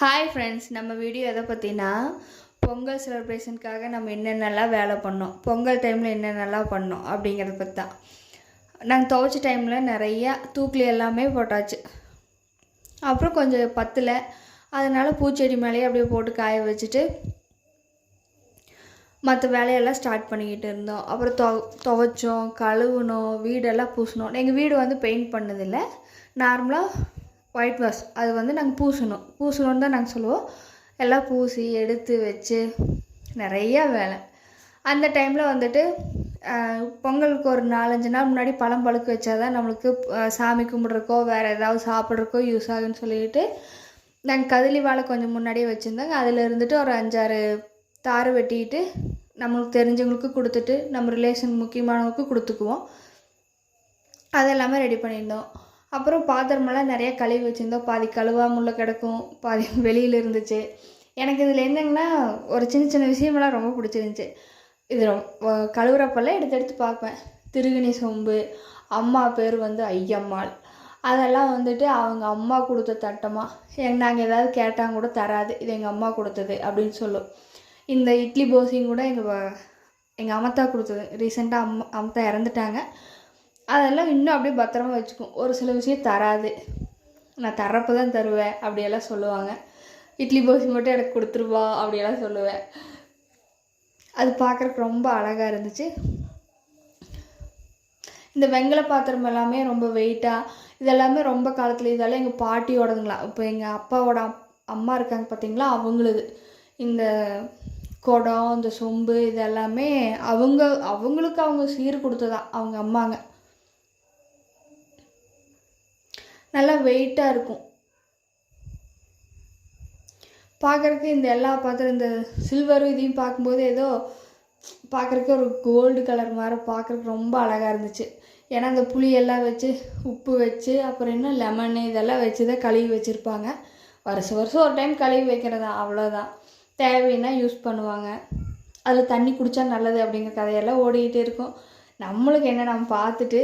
Hi friends நம்ம video எதை பற்றினா பொங்கல் செலிப்ரேஷனுக்காக நம்ம என்னென்னலாம் வேலை பண்ணோம் பொங்கல் டைமில் என்னென்னலாம் பண்ணோம் அப்படிங்கிறத பற்றி தான் நாங்கள் துவைச்ச டைமில் நிறையா தூக்கில் எல்லாமே போட்டாச்சு. அப்புறம் கொஞ்சம் பத்தில் அதனால் பூச்செடி மேலேயே அப்படியே போட்டு காய வச்சுட்டு மற்ற வேலையெல்லாம் ஸ்டார்ட் பண்ணிக்கிட்டு இருந்தோம். அப்புறம் தொ துவைச்சோம் கழுவுனோம் வீடெல்லாம் பூசினோம். எங்கள் வீடு வந்து பெயிண்ட் பண்ணதில்லை. நார்மலாக ஒயிட் வாஷ் அது வந்து நாங்கள் பூசணும். பூசணுன்னு தான் நாங்கள் சொல்லுவோம். எல்லாம் பூசி எடுத்து வச்சு நிறையா வேலை. அந்த டைமில் வந்துட்டு பொங்கலுக்கு ஒரு நாலஞ்சு நாள் முன்னாடி பழம் பழுக்க வச்சா தான் நம்மளுக்கு சாமி கும்பிட்றக்கோ வேறு ஏதாவது சாப்பிட்றக்கோ யூஸ் ஆகுன்னு சொல்லிட்டு நாங்கள் கதலி வாழை கொஞ்சம் முன்னாடியே வச்சுருந்தாங்க. அதில் இருந்துட்டு ஒரு அஞ்சாறு தார் வெட்டிட்டு நம்மளுக்கு தெரிஞ்சவங்களுக்கு கொடுத்துட்டு நம்ம ரிலேஷன் முக்கியமானவங்களுக்கு கொடுத்துக்குவோம். அதெல்லாமே ரெடி பண்ணியிருந்தோம். அப்புறம் பாத்திரமெல்லாம் நிறைய கழுவி வச்சுருந்தோம். பாதி கழுவாமுள்ள கிடக்கும் பாதி வெளியில் இருந்துச்சு. எனக்கு இதில் என்னங்கன்னா ஒரு சின்ன சின்ன விஷயமெல்லாம் ரொம்ப பிடிச்சிருந்துச்சி. இது ரொம்ப கழுவுறப்பெல்லாம் எடுத்து எடுத்து பார்ப்பேன். திருகிணி சொம்பு அம்மா பேர் வந்து ஐயம்மாள். அதெல்லாம் வந்துட்டு அவங்க அம்மா கொடுத்த தட்டமாக எங்க நாங்கள் ஏதாவது கேட்டாங்க கூட தராது இது எங்கள் அம்மா கொடுத்தது அப்படின்னு சொல்லும். இந்த இட்லி தோசையும் கூட எங்கள் எங்கள் அம்மத்தா கொடுத்தது. ரீசெண்டாக அம்மா அமத்தா இறந்துட்டாங்க. அதெல்லாம் இன்னும் அப்படியே பத்திரமா வச்சுக்கும். ஒரு சில விஷயம் தராது. நான் தர்றப்ப தான் தருவேன் அப்படியெல்லாம் சொல்லுவாங்க. இட்லி தோசை மட்டும் எனக்கு கொடுத்துருவா அப்படியெல்லாம் சொல்லுவேன். அது பார்க்குறக்கு ரொம்ப அழகாக இருந்துச்சு. இந்த வெங்கல பாத்திரம் எல்லாமே ரொம்ப வெயிட்டாக இதெல்லாமே ரொம்ப காலத்தில் இதெல்லாம் எங்கள் பாட்டியோடதுங்களா இப்போ எங்கள் அப்பாவோட அம்மா இருக்காங்க பார்த்தீங்களா அவங்களுது. இந்த குடம் இந்த சொம்பு இதெல்லாமே அவங்க அவங்களுக்கு அவங்க சீர் கொடுத்ததான் அவங்க அம்மாங்க. நல்லா வெயிட்டாக இருக்கும். பார்க்குறக்கு இந்த எல்லா பாத்திரம் இந்த சில்வரும் இதையும் பார்க்கும்போது ஏதோ பார்க்குறக்கு ஒரு கோல்டு கலர் மாதிரி பார்க்குறக்கு ரொம்ப அழகாக இருந்துச்சு. ஏன்னா அந்த புளியெல்லாம் வச்சு உப்பு வச்சு அப்புறம் இன்னும் லெமனு இதெல்லாம் வச்சு தான் கழுவி வச்சுருப்பாங்க. வருஷம் வருஷம் ஒரு டைம் கழுவி வைக்கிறதா அவ்வளோதான் தேவைன்னா யூஸ் பண்ணுவாங்க. அதில் தண்ணி குடித்தா நல்லது அப்படிங்கிற கதையெல்லாம் ஓடிக்கிட்டே இருக்கும். நம்மளுக்கு என்ன நம்ம பார்த்துட்டு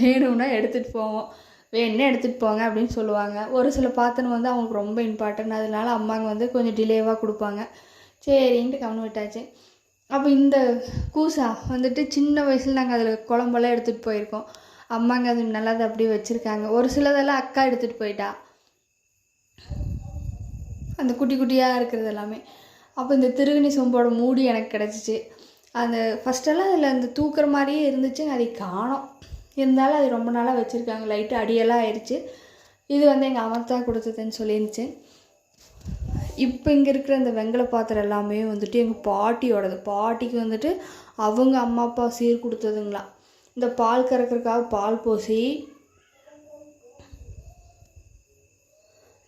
வேணும்னா எடுத்துகிட்டு போவோம். என்ன எடுத்துகிட்டு போங்க? அப்படின்னு சொல்லுவாங்க. ஒரு சில பாத்திரம் வந்து அவங்களுக்கு ரொம்ப இம்பார்ட்டன்ட் அதனால அம்மாங்க வந்து கொஞ்சம் டிலேவாக கொடுப்பாங்க. சரின்ட்டு கவனம் விட்டாச்சு. அப்போ இந்த கூசா வந்துட்டு சின்ன வயசில் நாங்கள் அதில் குழம்பெல்லாம் எடுத்துகிட்டு போயிருக்கோம். அம்மாங்க அது நல்லது அதை அப்படியே வச்சுருக்காங்க. ஒரு சிலதெல்லாம் அக்கா எடுத்துகிட்டு போயிட்டா. அந்த குட்டி குட்டியாக இருக்கிறது எல்லாமே. அப்போ இந்த திருகணி சொம்போட மூடி எனக்கு கிடச்சிச்சு. அந்த ஃபஸ்ட்டெல்லாம் அதில் அந்த தூக்குற மாதிரியே இருந்துச்சு. அதை காணோம். இருந்தாலும் அது ரொம்ப நாளாக வச்சுருக்காங்க. லைட்டு அடியெல்லாம் ஆயிடுச்சு இது வந்து எங்கள் அமர்த்தா கொடுத்ததுன்னு சொல்லியிருந்துச்சு. இப்போ இங்கே இருக்கிற இந்த வெங்கல பாத்திரம் எல்லாமே வந்துட்டு எங்கள் பாட்டியோடது. பாட்டிக்கு வந்துட்டு அவங்க அம்மா அப்பா சீர் கொடுத்ததுங்களா. இந்த பால் கறக்கிறதுக்காக பால் பூசி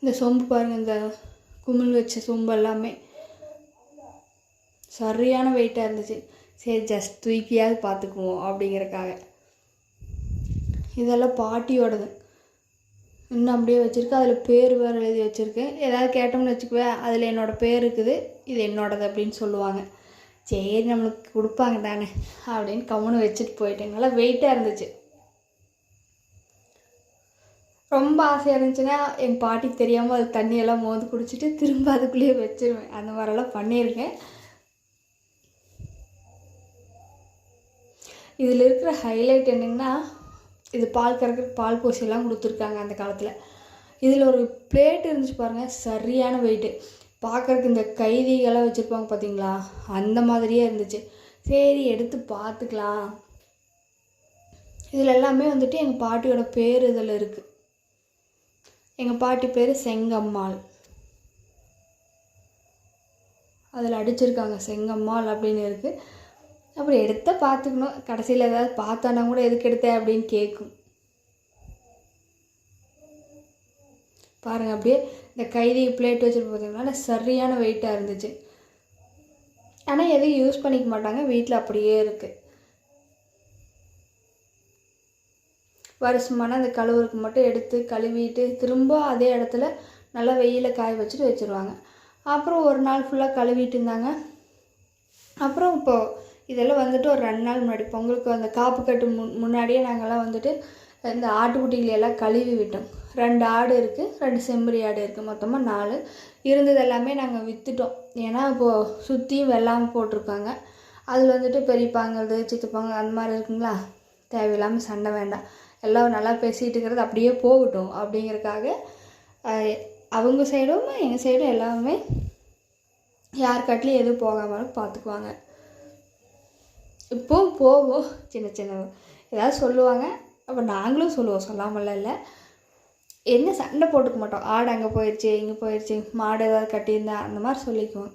இந்த சொம்பு பாருங்கள் இந்த குமிழ் வச்ச சொம்பு எல்லாமே. சரியான வெயிட்டாக இருந்துச்சு. சரி ஜஸ்ட் தூக்கியாவது பார்த்துக்குவோம் அப்படிங்கிறக்காக இதெல்லாம் பாட்டியோடது. இன்னும் அப்படியே வச்சுருக்கேன் அதில் பேர் வேறு எழுதி வச்சுருக்கேன். ஏதாவது கேட்டோம்னு வச்சுக்குவேன் அதில் என்னோடய பேர் இருக்குது. இது என்னோடது அப்படின்னு சொல்லுவாங்க. சரி நம்மளுக்கு கொடுப்பாங்க தானே அப்படின்னு கம்முன்னு வச்சுட்டு போயிட்டேன். நல்லா வெயிட்டாக இருந்துச்சு. ரொம்ப ஆசையாக இருந்துச்சுன்னா எங்கள் பாட்டிக்கு தெரியாமல் அது தண்ணியெல்லாம் மோந்து குடிச்சிட்டு திரும்ப அதுக்குள்ளேயே வச்சிருவேன். அந்த மாதிரிலாம் பண்ணியிருக்கேன். இதில் இருக்கிற ஹைலைட் என்னங்கன்னா இது பால் கறக்கிற பால் பூசியெல்லாம் கொடுத்துருக்காங்க அந்த காலத்தில். இதில் ஒரு பிளேட் இருந்துச்சு பாருங்கள் சரியான வெயிட்டு பார்க்குறக்கு இந்த கைதிகளாக வச்சுருப்பாங்க பார்த்தீங்களா அந்த மாதிரியே இருந்துச்சு. சரி எடுத்து பார்த்துக்கலாம் இதில் எல்லாமே வந்துட்டு எங்கள் பாட்டியோட பேர் இதில் இருக்குது எங்கள் பாட்டி பேர் செங்கம்மாள். அதில் அடிச்சிருக்காங்க செங்கம்மாள் அப்படின்னு இருக்குது அப்புறம் எடுத்த பார்த்துக்கணும் கடைசியில் ஏதாவது பார்த்தானா கூட எதுக்கு எடுத்த அப்படின்னு கேட்கும் பாருங்கள் அப்படியே இந்த கைதி பிளேட் வச்சுட்டு பார்த்தீங்கன்னா சரியான வெயிட்டாக இருந்துச்சு. ஆனால் எதையும் யூஸ் பண்ணிக்க மாட்டாங்க. வீட்டில் அப்படியே இருக்குது வருஷமான அந்த கழுவுறதுக்கு மட்டும் எடுத்து கழுவிட்டு திரும்ப அதே இடத்துல நல்லா வெயில காய வச்சுட்டு வச்சுருவாங்க. அப்புறம் ஒரு நாள் ஃபுல்லாக கழுவிட்டு இருந்தாங்க. அப்புறம் இப்போது இதெல்லாம் வந்துட்டு ஒரு ரெண்டு நாள் முன்னாடி பொங்கலுக்கு அந்த காப்பு கட்டு முன் முன்னாடியே நாங்கள்லாம் வந்துட்டு இந்த ஆட்டுக்குட்டிகளையெல்லாம் கழுவி விட்டோம். ரெண்டு ஆடு இருக்குது ரெண்டு செம்பரி ஆடு இருக்குது மொத்தமாக நாலு. இருந்தது எல்லாமே நாங்கள் விற்றுட்டோம் ஏன்னா இப்போது சுற்றியும் வெள்ளாமல் போட்டிருக்காங்க. அதில் வந்துட்டு பெரியப்பாங்கிறது சித்தப்பாங்க அந்த மாதிரி இருக்குங்களா? தேவையில்லாமல் சண்டை வேண்டாம். எல்லாம் நல்லா பேசிகிட்டு இருக்கிறது அப்படியே போகட்டும் அப்படிங்கிறதுக்காக அவங்க சைடும் எங்கள் சைடும் எல்லாமே யார் கட்டிலையும் எதுவும் போகாமலும் பார்த்துக்குவாங்க இப்போவும் போவோம் சின்ன சின்ன ஏதாவது சொல்லுவாங்க. அப்போ நாங்களும் சொல்லுவோம். சொல்லாமலாம் இல்லை. என்ன சண்டை போட்டுக்க மாட்டோம். ஆடு அங்கே போயிடுச்சு இங்கே போயிடுச்சு மாடு ஏதாவது கட்டியிருந்தா அந்த மாதிரி சொல்லிக்குவோம்.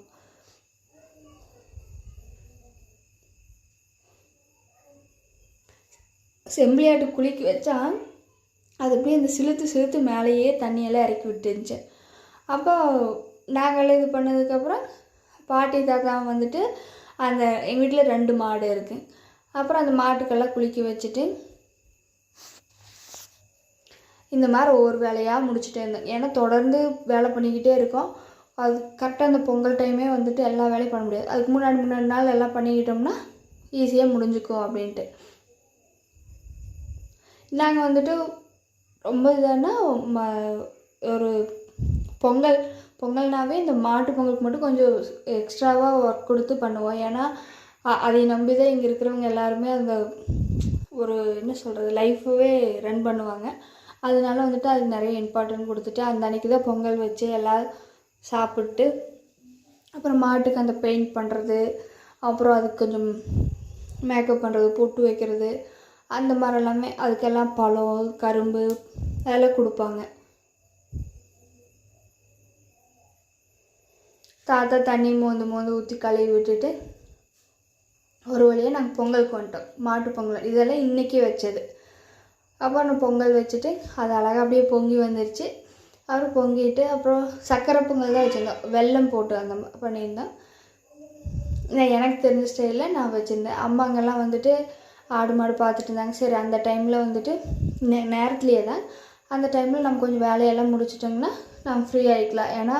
செம்பிளியாட்டு குளிக்க வச்சா அது அப்படியே அந்த சிலுத்து சிலுத்து மேலேயே தண்ணியெல்லாம் இறக்கி விட்டுருந்துச்சு. அப்போ நாங்களே இது பண்ணதுக்கப்புறம் பாட்டி தாத்தா வந்துட்டு அந்த எங்கள் வீட்டில் ரெண்டு மாடு இருக்குது அப்புறம் அந்த மாட்டுக்கெல்லாம் குளிக்க வச்சுட்டு இந்த மாதிரி ஒவ்வொரு வேலையாக முடிச்சுட்டே இருந்தேன். ஏன்னா தொடர்ந்து வேலை பண்ணிக்கிட்டே இருக்கோம். அது கரெக்டாக அந்த பொங்கல் டைமே வந்துட்டு எல்லா வேலையும் பண்ண முடியாது. அதுக்கு முன்னாடி முன்னாடி நாள் எல்லாம் பண்ணிக்கிட்டோம்னா ஈஸியாக முடிஞ்சுக்கும் அப்படின்ட்டு. நாங்கள் வந்துட்டு ரொம்ப இதானா ம ஒரு பொங்கல் பொங்கல்னாவே இந்த மாட்டு பொங்கலுக்கு மட்டும் கொஞ்சம் எக்ஸ்ட்ராவாக ஒர்க் கொடுத்து பண்ணுவோம். ஏன்னா அதை நம்பி தான் இங்கே இருக்கிறவங்க எல்லாருமே அந்த ஒரு என்ன சொல்கிறது லைஃபவே ரன் பண்ணுவாங்க. அதனால வந்துட்டு அது நிறைய இம்பார்ட்டன்ட் கொடுத்துட்டு அந்த அன்னைக்கு தான் பொங்கல் வச்சு எல்லாம் சாப்பிட்டு அப்புறம் மாட்டுக்கு அந்த பெயிண்ட் பண்ணுறது அப்புறம் அதுக்கு கொஞ்சம் மேக்கப் பண்ணுறது பொட்டு வைக்கிறது அந்த மாதிரி எல்லாமே அதுக்கெல்லாம் பழம் கரும்பு அதெல்லாம் கொடுப்பாங்க. தாத்தா தண்ணி மோந்து மோந்து ஊற்றி கழுவி விட்டுட்டு ஒரு வழியாக நாங்கள் பொங்கலுக்கு வந்துட்டோம் மாட்டு பொங்கல். இதெல்லாம் இன்றைக்கி வச்சது. அப்புறம் நான் பொங்கல் வச்சுட்டு அது அழகாக அப்படியே பொங்கி வந்துருச்சு. அப்புறம் பொங்கிட்டு அப்புறம் சக்கரை பொங்கல் தான் வச்சுருந்தோம். வெல்லம் போட்டு அந்த பண்ணியிருந்தோம். நான் எனக்கு தெரிஞ்ச ஸ்டைலில் நான் வச்சுருந்தேன். அம்மாங்கெல்லாம் வந்துட்டு ஆடு மாடு பார்த்துட்டு இருந்தாங்க. சரி அந்த டைமில் வந்துட்டு நே நேரத்துலேயே தான். அந்த டைமில் நம்ம கொஞ்சம் வேலையெல்லாம் முடிச்சிட்டோங்கன்னா நம்ம ஃப்ரீ ஆகிக்கலாம் ஏன்னா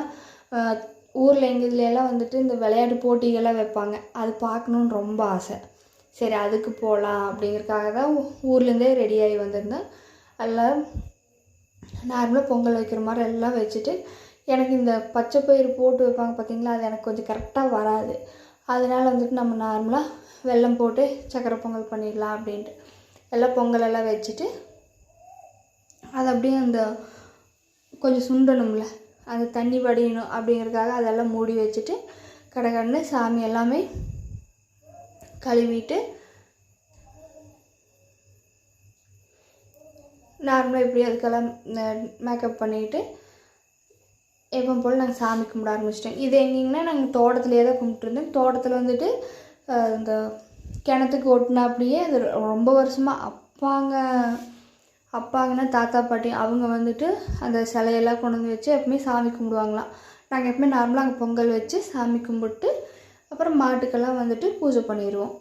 ஊரில் எங்கள் இதுல எல்லாம் வந்துட்டு இந்த விளையாட்டு போட்டிகள்லாம் வைப்பாங்க. அது பார்க்கணுன்னு ரொம்ப ஆசை. சரி அதுக்கு போகலாம் அப்படிங்கிறதுக்காக தான் ஊர்லேருந்தே ரெடி ஆகி வந்திருந்தேன். எல்லாம் நார்மலாக பொங்கல் வைக்கிற மாதிரி எல்லாம் வச்சுட்டு எனக்கு இந்த பச்சை பயிறு போட்டு வைப்பாங்க பார்த்தீங்களா அது எனக்கு கொஞ்சம் கரெக்டாக வராது. அதனால் வந்துட்டு நம்ம நார்மலாக வெல்லம் போட்டு சக்கரை பொங்கல் பண்ணிடலாம் அப்படின்ட்டு. எல்லாம் பொங்கல் எல்லாம் வச்சுட்டு அது அப்படியே அந்த கொஞ்சம் சுண்டணும்ல அந்த தண்ணி வடியணும் அப்படிங்கிறதுக்காக அதெல்லாம் மூடி வச்சுட்டு கடகடன்னு சாமி எல்லாமே கழுவிட்டு நார்மலாக இப்படி அதுக்கெல்லாம் மேக்கப் பண்ணிட்டு எப்போ போல் நாங்கள் சாமி கும்பிட ஆரம்பிச்சிட்டோம். இது எங்கேங்கன்னா நாங்கள் தோட்டத்துலேயே தான் கும்பிட்டுருந்தோம் தோட்டத்தில் வந்துட்டு இந்த கிணத்துக்கு ஒட்டினா அப்படியே அது ரொம்ப வருஷமாக அப்பாங்க அப்பாங்கன்னா தாத்தா பாட்டி அவங்க வந்துட்டு அந்த சிலையெல்லாம் கொண்டு வந்து வச்சு எப்பவுமே சாமி கும்பிடுவாங்களாம். நாங்கள் எப்பவுமே நார்மலாக அங்கே பொங்கல் வச்சு சாமி கும்பிட்டு அப்புறம் மாட்டுக்கெல்லாம் வந்துட்டு பூஜை பண்ணிடுவோம்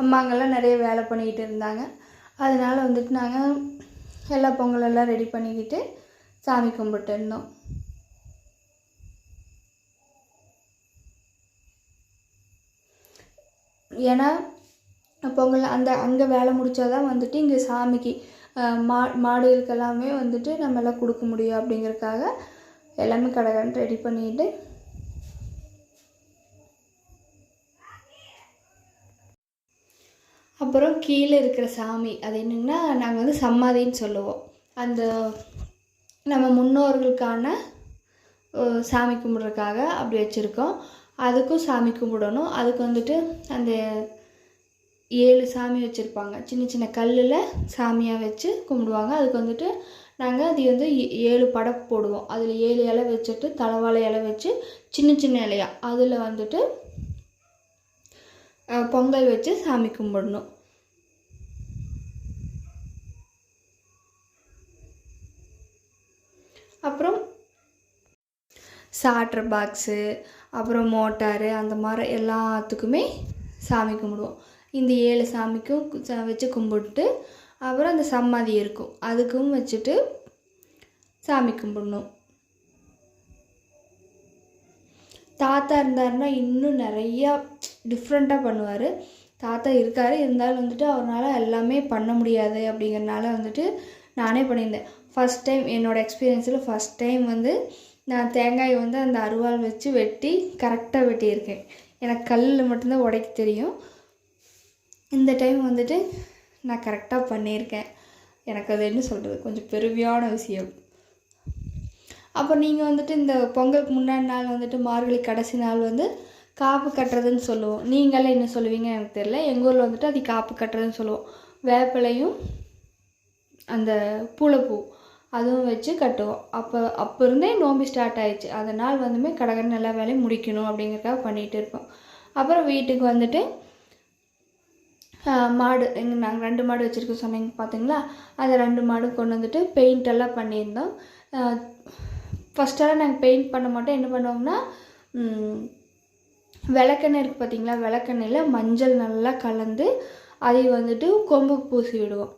அம்மாங்கெல்லாம் நிறைய வேலை பண்ணிக்கிட்டு இருந்தாங்க. அதனால் வந்துட்டு நாங்கள் எல்லா பொங்கலெல்லாம் ரெடி பண்ணிக்கிட்டு சாமி கும்பிட்டு இருந்தோம். ஏன்னா பொங்கல் அந்த அங்கே வேலை முடிச்சாதான் வந்துட்டு இங்கே சாமிக்கு மா மாடுகளுக்கெல்லாமே வந்துட்டு நம்ம கொடுக்க முடியும் அப்படிங்கறதுக்காக எல்லாமே கடகடன்னு ரெடி பண்ணிட்டு. அப்புறம் கீழே இருக்கிற சாமி அது என்னென்னா நாங்கள் வந்து சமாதின்னு சொல்லுவோம். அந்த நம்ம முன்னோர்களுக்கான சாமி கும்பிட்றதுக்காக அப்படி வச்சுருக்கோம். அதுக்கும் சாமி கும்பிடணும். அதுக்கு வந்துட்டு அந்த ஏழு சாமி வச்சுருப்பாங்க. சின்ன சின்ன கல்லில் சாமியாக வச்சு கும்பிடுவாங்க. அதுக்கு வந்துட்டு நாங்கள் அது வந்து ஏ- ஏழு படப்பு போடுவோம். அதில் ஏழு இலை வச்சுட்டு தலைவாழை இலை வச்சு சின்ன சின்ன இலையா. அதில் வந்துட்டு பொங்கல் வச்சு சாமி கும்பிடணும். அப்புறம் சாட்ரு பாக்ஸு அப்புறம் மோட்டாரு அந்த மாதிரி எல்லாத்துக்குமே சாமி கும்பிடுவோம். இந்த ஏழு சாமிக்கும் வச்சு கும்பிட்டு அப்புறம் அந்த சமாதி இருக்கும். அதுக்கும் வச்சுட்டு சாமி கும்பிடணும். தாத்தா இருந்தாருன்னா இன்னும் நிறையா டிஃப்ரெண்ட்டாக பண்ணுவார். தாத்தா இருக்கார் இருந்தாலும் வந்துட்டு அவரால் எல்லாமே பண்ண முடியாது அப்படிங்கிறனால வந்துட்டு நானே பண்ணியிருந்தேன். ஃபஸ்ட் டைம் என்னோடய எக்ஸ்பீரியன்ஸில் ஃபஸ்ட் டைம் வந்து நான் தேங்காய் வந்து அந்த அருவாள் வச்சு வெட்டி கரெக்டாக வெட்டியிருக்கேன். எனக்கு கல்லில் மட்டும்தான் உடைக்க தெரியும். இந்த டைம் வந்துட்டு நான் கரெக்டாக பண்ணியிருக்கேன். எனக்கு அது என்ன சொல்கிறது கொஞ்சம் பெருமையான விஷயம். அப்போ நீங்கள் வந்துட்டு இந்த பொங்கலுக்கு முன்னாடி நாள் வந்துட்டு மார்கழி கடைசி நாள் வந்து காப்பு கட்டுறதுன்னு சொல்லுவோம். நீங்களே என்ன சொல்லுவீங்க எனக்கு தெரியல. எங்கள் ஊரில் வந்துட்டு அது காப்பு கட்டுறதுன்னு சொல்லுவோம். வேப்பிலையும் அந்த பூளைப்பூ அதுவும் வச்சு கட்டுவோம். அப்போ அப்போ இருந்தே நோம்பி ஸ்டார்ட் ஆயிடுச்சு. அந்த நாள் வந்துமே கடகடன்னு எல்லா வேலையும் முடிக்கணும் அப்படிங்கிறக்காக பண்ணிகிட்டு இருப்போம். அப்புறம் வீட்டுக்கு வந்துட்டு மாடு எங்கள் நாங்கள் ரெண்டு மாடு வச்சுருக்கோம் சொன்னீங்க பார்த்தீங்களா அந்த ரெண்டு மாடு கொண்டு வந்துட்டு பெயிண்ட் எல்லாம் பண்ணியிருந்தோம். ஃபஸ்ட்டெல்லாம் நாங்கள் பெயிண்ட் பண்ண மாட்டோம். என்ன பண்ணுவோம்னா விளக்கெண்ணெய் இருக்குது பார்த்தீங்களா விளக்கெண்ணெயில் மஞ்சள் நல்லா கலந்து அதை வந்துட்டு கொம்பு பூசி விடுவோம்.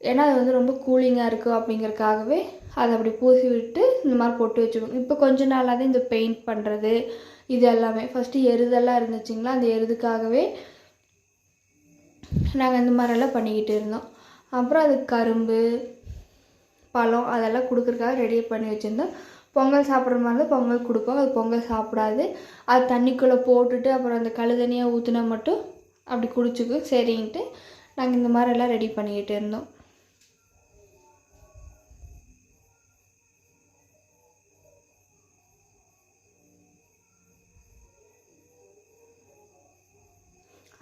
ஏன்னா அது வந்து ரொம்ப கூலிங்காக இருக்கும் அப்படிங்கறக்காகவே அதை அப்படி பூசி விட்டு இந்த மாதிரி போட்டு வச்சுக்கணும். இப்போ கொஞ்ச நாளாக தான் இந்த பெயிண்ட் பண்ணுறது இது எல்லாமே. ஃபஸ்ட்டு எருதெல்லாம் இருந்துச்சுங்களா? அந்த எருதுக்காகவே நாங்கள் இந்த மாதிரியெல்லாம் பண்ணிக்கிட்டு இருந்தோம். அப்புறம் அது கரும்பு பழம் அதெல்லாம் கொடுக்குறக்காக ரெடி பண்ணி வச்சுருந்தோம். பொங்கல் சாப்பிட்ற மாதிரி தான் பொங்கல் கொடுப்போம். அது பொங்கல் சாப்பிடாது. அது தண்ணிக்குள்ளே போட்டுட்டு அப்புறம் அந்த கழுதனியாக ஊற்றினா மட்டும் அப்படி குடிச்சுக்கும். சரின்ட்டு நாங்கள் இந்த மாதிரியெல்லாம் ரெடி பண்ணிக்கிட்டு இருந்தோம்.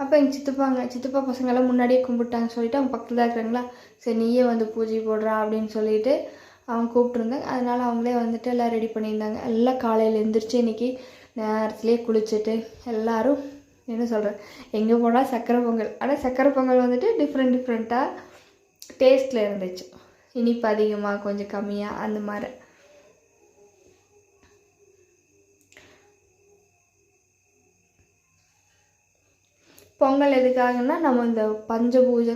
அப்போ எங்கள் சித்தப்பாங்க சித்தப்பா பசங்களாம் முன்னாடியே கும்பிட்டாங்க சொல்லிட்டு அவங்க பக்கத்தில் தான் இருக்கிறாங்களா? சரி நீயே வந்து பூஜை போடுறா அப்படின்னு சொல்லிட்டு அவங்க கூப்பிட்ருந்தாங்க அதனால் அவங்களே வந்துட்டு எல்லாம் ரெடி பண்ணியிருந்தாங்க. எல்லாம் காலையில் எழுந்திரிச்சு இன்னைக்கு நேரத்துலேயே குளிச்சுட்டு எல்லோரும் என்ன சொல்கிறேன் எங்கே போனால் சக்கரை பொங்கல். ஆனால் சக்கரை பொங்கல் வந்துட்டு டிஃப்ரெண்ட் டிஃப்ரெண்ட்டாக டேஸ்ட்டில் இருந்துச்சு. இனிப்பு அதிகமாக கொஞ்சம் கம்மியாக அந்த மாதிரி. பொங்கல் எதுக்காகன்னா நம்ம இந்த பஞ்சபூஜ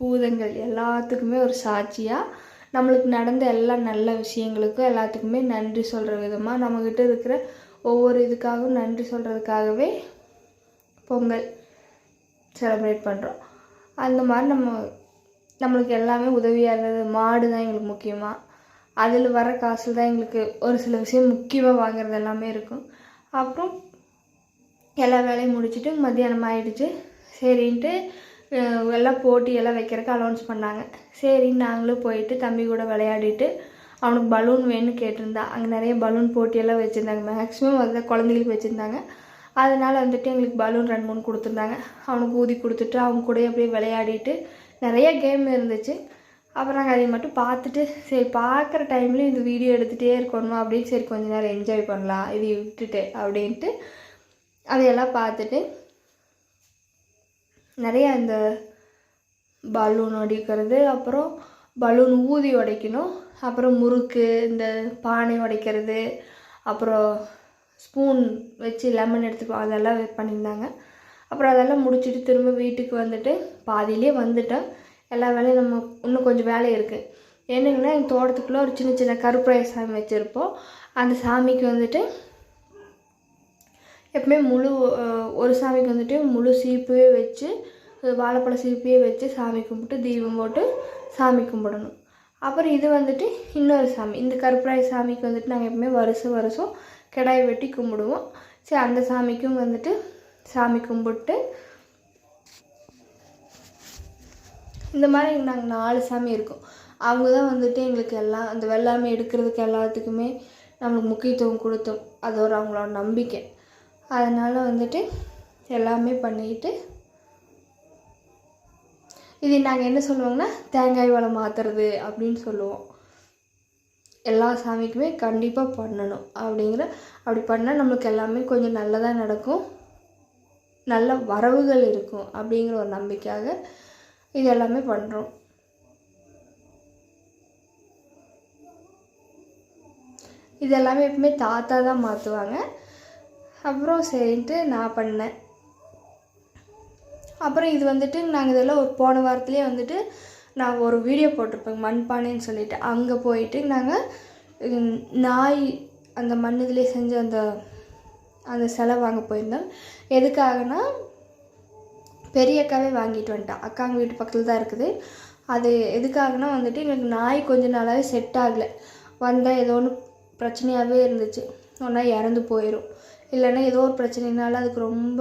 பூதங்கள் எல்லாத்துக்குமே ஒரு சாட்சியாக நம்மளுக்கு நடந்த எல்லா நல்ல விஷயங்களுக்கும் எல்லாத்துக்குமே நன்றி சொல்கிற விதமாக நம்மக்கிட்ட இருக்கிற ஒவ்வொரு இதுக்காகவும் நன்றி சொல்கிறதுக்காகவே பொங்கல் செலிப்ரேட் பண்ணுறோம் அந்த மாதிரி நம்ம நம்மளுக்கு எல்லாமே உதவியாக இருந்தது. மாடு தான் எங்களுக்கு முக்கியமாக அதில் வர காசு தான் எங்களுக்கு ஒரு சில விஷயம் முக்கியமாக வாங்குறது எல்லாமே இருக்கும். அப்புறம் எல்லா வேலையும் முடிச்சுட்டு மத்தியானம் ஆகிடுச்சு சரின்ட்டு எல்லாம் போட்டி எல்லாம் வைக்கிறதுக்கு அலௌன்ஸ் பண்ணாங்க. சரி நாங்களும் போயிட்டு தம்பி கூட விளையாடிட்டு அவனுக்கு பலூன் வேணும்னு கேட்டிருந்தான் அங்கே நிறைய பலூன் போட்டியெல்லாம் வச்சுருந்தாங்க. மேக்ஸிமம் அதில் குழந்தைகளுக்கு வச்சுருந்தாங்க. அதனால் வந்துட்டு எங்களுக்கு பலூன் ரெண்டு மூணு கொடுத்துருந்தாங்க. அவனுக்கு ஊதி கொடுத்துட்டு அவங்க கூடயே அப்படியே விளையாடிட்டு நிறைய கேம் இருந்துச்சு. அப்புறம் நாங்கள் அதை மட்டும் பார்த்துட்டு சரி பார்க்குற டைம்லேயும் இந்த வீடியோ எடுத்துகிட்டே இருக்கணுமா அப்படின்னு சரி கொஞ்ச நேரம் என்ஜாய் பண்ணலாம். இதை விட்டுட்டு அப்படின்ட்டு அதையெல்லாம் பார்த்துட்டு நிறைய இந்த பலூன் உடைக்கிறது அப்புறம் பலூன் ஊதி உடைக்கணும் அப்புறம் முறுக்கு இந்த பானை உடைக்கிறது அப்புறம் ஸ்பூன் வச்சு லெமன் எடுத்து அதெல்லாம் பண்ணியிருந்தாங்க. அப்புறம் அதெல்லாம் முடிச்சுட்டு திரும்ப வீட்டுக்கு வந்துட்டு பாதியிலே வந்துட்டேன். எல்லா வேலையும் நம்ம இன்னும் கொஞ்சம் வேலை இருக்குது என்னங்கன்னா எங்கள் தோட்டத்துக்குள்ளே ஒரு சின்ன சின்ன கருப்பராய சாமி வச்சுருப்போம். அந்த சாமிக்கு வந்துட்டு எப்பவுமே முழு ஒரு சாமிக்கு வந்துட்டு முழு சீப்பே வச்சு வாழைப்பழ சீப்பையே வச்சு சாமி கும்பிட்டு தீபம் போட்டு சாமி கும்பிடணும். அப்புறம் இது வந்துட்டு இன்னொரு சாமி. இந்த கருப்பராய சாமிக்கு வந்துட்டு நாங்கள் எப்பவுமே வருஷம் வருஷம் கிடாய் வெட்டி கும்பிடுவோம். சரி அந்த சாமிக்கும் வந்துட்டு சாமி கும்பிட்டு இந்த மாதிரி நாங்கள் நாலு சாமி இருக்கோம். அவங்க தான் வந்துட்டு எங்களுக்கு எல்லாம் அந்த வெள்ளாமை எடுக்கிறதுக்கு எல்லாத்துக்குமே நம்மளுக்கு முக்கியத்துவம் கொடுத்தோம். அது ஒரு அவங்களோட நம்பிக்கை. அதனால் வந்துட்டு எல்லாமே பண்ணிக்கிட்டு இது நாங்கள் என்ன சொல்லுவோங்கன்னா தேங்காய் வளம் மாற்றுறது அப்படின்னு சொல்லுவோம். எல்லா சாமிக்குமே கண்டிப்பாக பண்ணணும். அப்படிங்கிற அப்படி பண்ணால் நம்மளுக்கு எல்லாமே கொஞ்சம் நல்லதாக நடக்கும். நல்ல வரவுகள் இருக்கும் அப்படிங்கிற ஒரு நம்பிக்கையாக இது எல்லாமே பண்ணுறோம் இது எல்லாமே எப்பவுமே தாத்தா தான் மாற்றுவாங்க அப்புறம் சரின்ட்டு நான் பண்ணேன். அப்புறம் இது வந்துட்டு நாங்கள் இதெல்லாம் ஒரு போன வாரத்துலேயே வந்துட்டு நான் ஒரு வீடியோ போட்டிருப்பேன் மண்பானைன்னு சொல்லிட்டு. அங்கே போயிட்டு நாங்கள் நாய் அந்த மண் இதுலேயே செஞ்ச அந்த அந்த சிலை வாங்க போயிருந்தோம். எதுக்காகனா பெரிய அக்காவே வாங்கிட்டு வந்துட்டான் அக்காங்க வீட்டு பக்கத்தில் தான் இருக்குது. அது எதுக்காகனா வந்துட்டு எங்களுக்கு நாய் கொஞ்ச நாளாகவே செட் ஆகலை. வந்தால் ஏதோ ஒன்று பிரச்சனையாகவே இருந்துச்சு. ஒன்றா இறந்து போயிடும் இல்லைன்னா ஏதோ ஒரு பிரச்சனைனால அதுக்கு ரொம்ப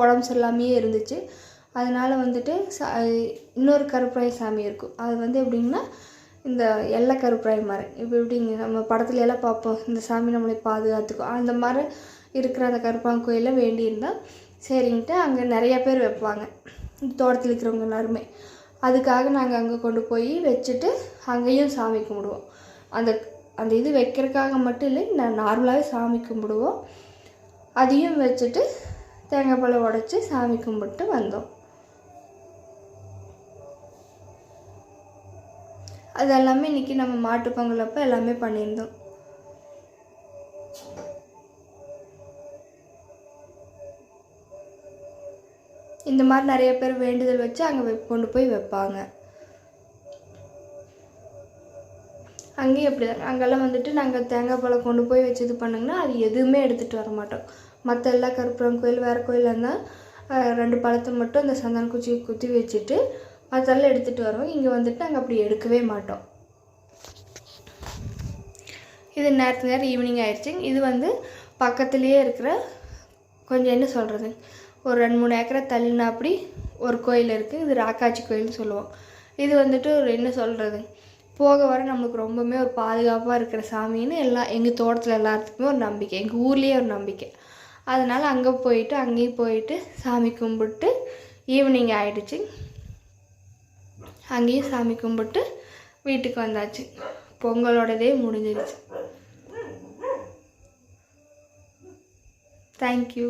உடம்பு சரியில்லாமையே இருந்துச்சு. அதனால் வந்துட்டு சா இன்னொரு கருப்பராய சாமி இருக்கும். அது வந்து எப்படின்னா இந்த எல்லை கருப்பராய மாதிரி இப்போ எப்படிங்க நம்ம படத்துல எல்லாம் பார்ப்போம். இந்த சாமி நம்மளை பாதுகாத்துக்கும். அந்த மாதிரி இருக்கிற அந்த கருப்பாங்க கோயிலில் வேண்டியிருந்தால் சரின்ட்டு அங்கே நிறைய பேர் வைப்பாங்க. தோட்டத்தில் இருக்கிறவங்க எல்லாருமே. அதுக்காக நாங்கள் அங்கே கொண்டு போய் வச்சுட்டு அங்கேயும் சாமி கும்பிடுவோம். அந்த அந்த இது வைக்கிறதுக்காக மட்டும் இல்லை நான் நார்மலாகவே சாமி கும்பிடுவோம். அதையும் வச்சுட்டு தேங்காய் பழம் உடச்சி சாமி கும்பிட்டு வந்தோம். அது எல்லாமே இன்றைக்கி நம்ம மாட்டுப் பொங்கல் அப்போ எல்லாமே பண்ணியிருந்தோம். இந்த மாதிரி நிறைய பேர் வேண்டுதல் வச்சு அங்கே கொண்டு போய் வைப்பாங்க. அங்கேயும் அப்படி தான். அங்கெல்லாம் வந்துட்டு நாங்கள் தேங்காய் பழம் கொண்டு போய் வச்சு இது பண்ணுங்கன்னா அது எதுவுமே எடுத்துகிட்டு வர மாட்டோம். மற்ற எல்லா கருப்புரம் கோயில் வேறு கோயிலாக இருந்தால் ரெண்டு பழத்தை மட்டும் அந்த சந்தன குச்சியை குத்தி வச்சுட்டு மற்றெல்லாம் எடுத்துகிட்டு வரோம் இங்கே வந்துட்டு நாங்கள் அப்படி எடுக்கவே மாட்டோம். இது நேரத்து நேரம் ஈவினிங் ஆயிடுச்சு இது வந்து பக்கத்துலேயே இருக்கிற கொஞ்சம் என்ன சொல்கிறது ஒரு ரெண்டு மூணு ஏக்கரை தள்ளினா அப்படி ஒரு கோயில் இருக்குது இது ராக்காச்சி கோயில்னு சொல்லுவோம். இது வந்துட்டு ஒரு என்ன சொல்கிறது போக வர நம்மளுக்கு ரொம்பவுமே ஒரு பாதுகாப்பாக இருக்கிற சாமின்னு எல்லாம் எங்கள் தோட்டத்தில் எல்லாத்துக்குமே ஒரு நம்பிக்கை எங்கள் ஊர்லேயே ஒரு நம்பிக்கை. அதனால் அங்கே போயிட்டு அங்கேயும் போயிட்டு சாமி கும்பிட்டு ஈவினிங் ஆகிடுச்சு அங்கேயும் சாமி கும்பிட்டு வீட்டுக்கு வந்தாச்சு. பொங்கலோடதே முடிஞ்சிருச்சு. தேங்க்யூ